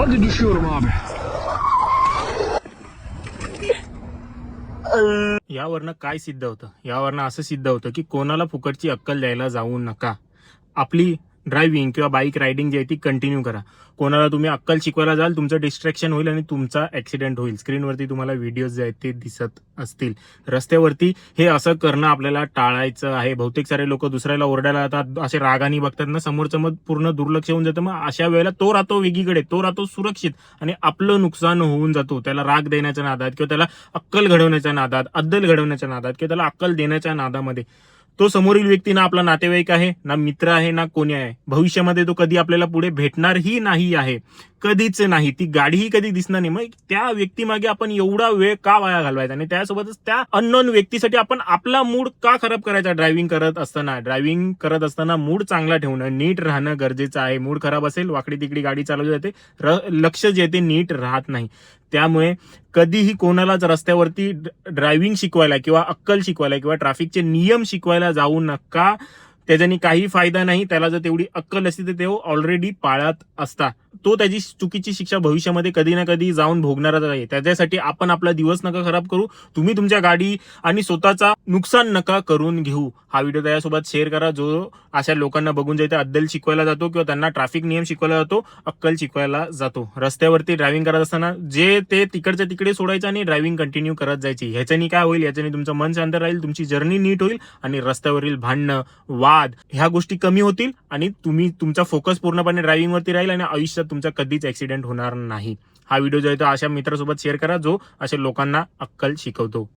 Hadi düşüyorum abi. यावरनं काय सिद्ध होतं यावरनं असं सिद्ध होतं की कोणाला फुकटची अक्कल द्यायला जाऊ नका आपली ड्रायव्हिंग किंवा बाईक रायडिंग जी आहे ती कंटिन्यू करा. कोणाला तुम्ही अक्कल शिकवायला जाल तुमचं डिस्ट्रॅक्शन होईल आणि तुमचा ऍक्सिडेंट होईल. स्क्रीनवरती तुम्हाला व्हिडिओज जे आहेत ते दिसत असतील. रस्त्यावरती हे असं करणं आपल्याला टाळायचं आहे. बहुतेक सारे लोक दुसऱ्याला ओरडायला जातात असे रागाने बघतात ना समोरचं मग पूर्ण दुर्लक्ष होऊन जातं. मग अशा वेळेला तो राहतो वेगळीकडे तो राहतो सुरक्षित आणि आपलं नुकसान होऊन जातो. त्याला राग देण्याच्या नादात किंवा त्याला अक्कल घडवण्याच्या नादात अद्दल घडवण्याच्या नादात किंवा त्याला अक्कल देण्याच्या नादामध्ये. तो समोरील व्यक्ती ना आपला नातेवाईक आहे ना मित्र आहे ना कोणी आहे. भविष्यामध्ये तो कधी आपल्याला पुढे भेटणारही नाही आहे. कधीच नाही. ती गाडीही कधी दिसणार नाही. मग त्या व्यक्तीमागे आपण एवढा वेळ का वाया घालवायचा? आणि त्यासोबतच त्या अननोन व्यक्तीसाठी आपण आपला मूड का खराब करायचा? ड्रायव्हिंग करत असताना. ड्रायव्हिंग करत असताना मूड चांगला ठेवणं नीट राहणं गरजेचं आहे. मूड खराब असेल वाकडी तिकडी गाडी चालवली जाते र- लक्ष जे ते नीट राहत नाही. त्यामुळे कधीही कोणालाच रस्त्यावरती ड्रायव्हिंग शिकवायला किंवा अक्कल शिकवायला किंवा ट्रॅफिकचे नियम शिकवायला जाऊ नका. त्याच्यानी काही फायदा नाही. त्याला जर तेवढी अक्कल असती तर तो हो ऑलरेडी पाळत असता. तो त्याची चुकीची शिक्षा भविष्यामध्ये कधी ना कधी जाऊन भोगणारच आहे. त्याच्यासाठी आपण आपला दिवस नका खराब करू. तुम्ही तुमच्या गाडी आणि स्वतःचा नुकसान नका करून घेऊ. हा व्हिडिओ त्याच्यासोबत शेअर करा. जो अशा लोकांना बघून जायचं अद्दल शिकवायला जातो किंवा त्यांना ट्रॅफिक नियम शिकवायला जातो अक्कल शिकवायला जातो. रस्त्यावरती ड्रायव्हिंग करत असताना जे ते तिकडच्या तिकडे सोडायचं आणि ड्रायव्हिंग कंटिन्यू करत जायची. ह्याच्यानी काय होईल? याच्याने तुमचं मन शांत राहील तुमची जर्नी नीट होईल आणि रस्त्यावरील भांडणं वाद ह्या गोष्टी कमी होतील आणि तुम्ही तुमचा फोकस पूर्णपणे ड्रायव्हिंगवरती राहील आणि आयुष्यात तुमचा कधीच ऍक्सिडेंट होणार नाही. हा व्हिडिओ जो आहे तो अशा मित्रासोबत शेअर करा जो अशा लोकांना अक्कल शिकवतो.